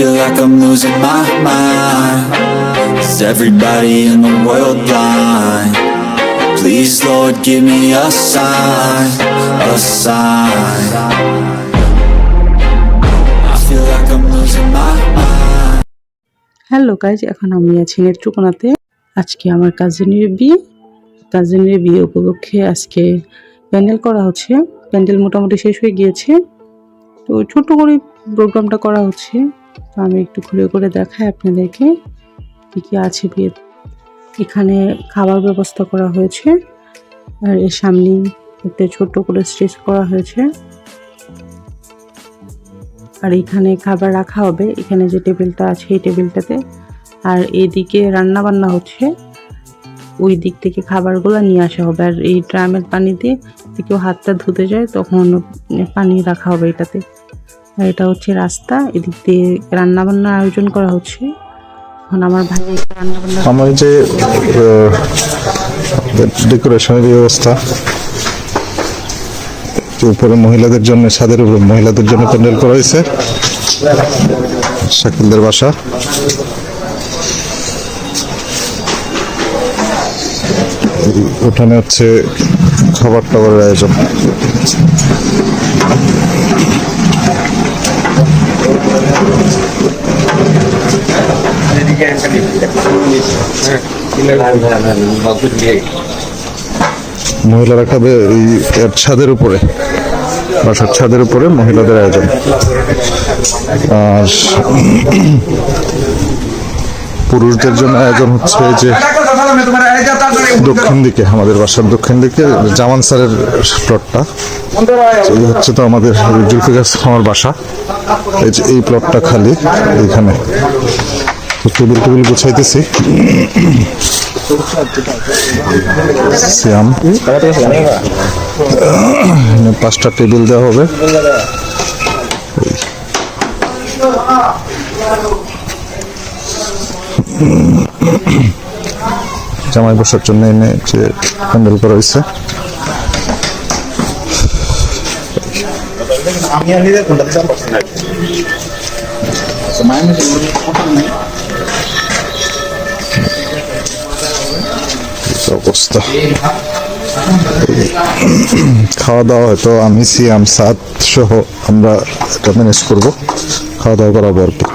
feel like I'm losing my mind. Is everybody in the world blind? Please Lord give me a sign, a sign. Hello কাজ এখন আমি আছি নেত্রকোনাতে আজকে আমার কাজিনের বিয়ে। কাজিনের বিয়ে উপলক্ষে আজকে প্যান্ডেল করা হচ্ছে। প্যান্ডেল মোটামুটি শেষ হয়ে গিয়েছে। তো ছোট করে প্রোগ্রামটা করা হচ্ছে। তো আমি একটু ঘুরে ঘুরে দেখাই আপনাদেরকে কী কী আছে বিয়ে এখানে খাবার ব্যবস্থা করা হয়েছে। আর এর সামনেই একটা ছোট্ট করে স্টেজ করা হয়েছে। আর এখানে খাবার রাখা হবে। এখানে যে টেবিলটা আছে, এই টেবিলটাতে। আর এদিকে রান্না বান্না হচ্ছে। ওই দিক থেকে খাবারগুলো নিয়ে আসা হবে। আর এই ড্রামের পানিতে কেউ হাতটা ধুতে যায়, তখন পানি রাখা হবে এটাতে। আর এটা হচ্ছে রাস্তা, এদিক দিয়ে রান্না বান্নার আয়োজন করা হচ্ছে। এখন আমার ভাই রান্না বান্না আমার যে ডেকোরেশনের ব্যবস্থা উপরে মহিলাদের জন্য, ছাদের উপরে মহিলাদের জন্য প্যান্ডেল করা হয়েছে। শাকিলদের বাসা। উঠানে হচ্ছে খাবার টাবারের আয়োজন। মহিলারা খাবে এই ছাদের উপরে, বাসার ছাদের উপরে মহিলাদের আয়োজন। আর পুরুষদের জন্য আয়োজন হচ্ছে যে দক্ষিণ দিকে, আমাদের বাসার দক্ষিণ দিকে, জামান স্যারের প্লটটা। এই হচ্ছে তো আমাদের জুলফিকার আমার বাসা। এই যে এই প্লটটা খালি এইখানে টেবিল টেবিল গুছাইতেছি। সিয়াম পাঁচটা টেবিল দেওয়া হবে। জামাই বসার জন্য এনে যে প্যান্ডেল করা হয়েছে। আমি আর কোনটা দিতে পারছি না অবস্থা। খাওয়া দাওয়া হয়তো আমি, সিয়াম সাত সহ আমরা এটা ম্যানেজ করব। খাওয়া দাওয়া করাবো আর কি